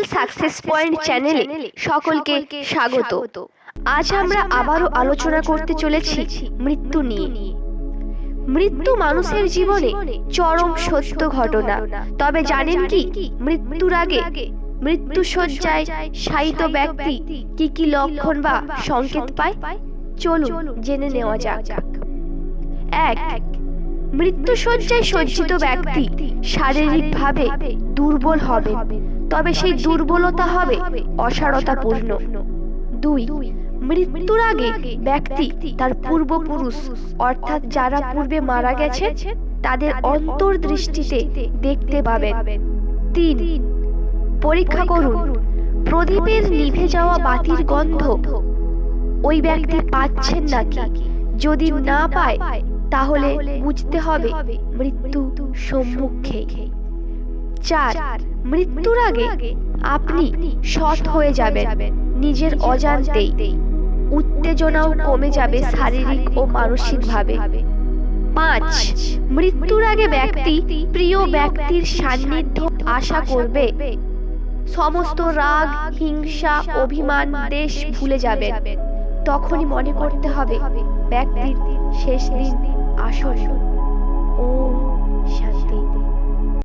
Lifestyle success point চ্যানেলে সকলকে স্বাগত। আজ আমরা আবারও আলোচনা করতে চলেছি মৃত্যু নিয়ে। মৃত্যু মানুষের জীবনে চরম সত্য ঘটনা। তবে জানেন কি? মৃত্যুর আগে মৃত্যু শয্যায় শায়িত ব্যক্তি কি কি লক্ষণ বা সংকেত পায়? চলুন জেনে নেওয়া যাক। এক মৃত্যু শয্যায় সজ্জিত ব্যক্তি শারীরিকভাবে দুর্বল হবে তবে সেই দুর্বলতা হবে অসারতাপূর্ণ। দুই মৃত্যুর আগে ব্যক্তি তার পূর্বপুরুষ অর্থাৎ যারা পূর্বে মারা গেছে তাদের অন্তর্দৃষ্টিতে দেখতে পাবেন। তিন পরীক্ষা করুন। প্রদীপের নিভে যাওয়া বাতির গন্ধ ওই ব্যক্তি পাচ্ছেন নাকি? যদি না পায় তাহলে বুঝতে হবে মৃত্যু সম্মুখে। চার, মৃত্যুর আগে আপনি সৎ হয়ে যাবেন, নিজের অজান্তেই। উত্তেজনাও কমে যাবে শারীরিক ও মানসিকভাবে। পাঁচ, মৃত্যুর আগে ব্যক্তি প্রিয় ব্যক্তির সান্নিধ্য আশা করবে। সমস্ত রাগ, হিংসা, অভিমান, দেশ ভুলে যাবে তখনই মনে করতে হবে ব্যক্তির শেষ দিন আসন্ন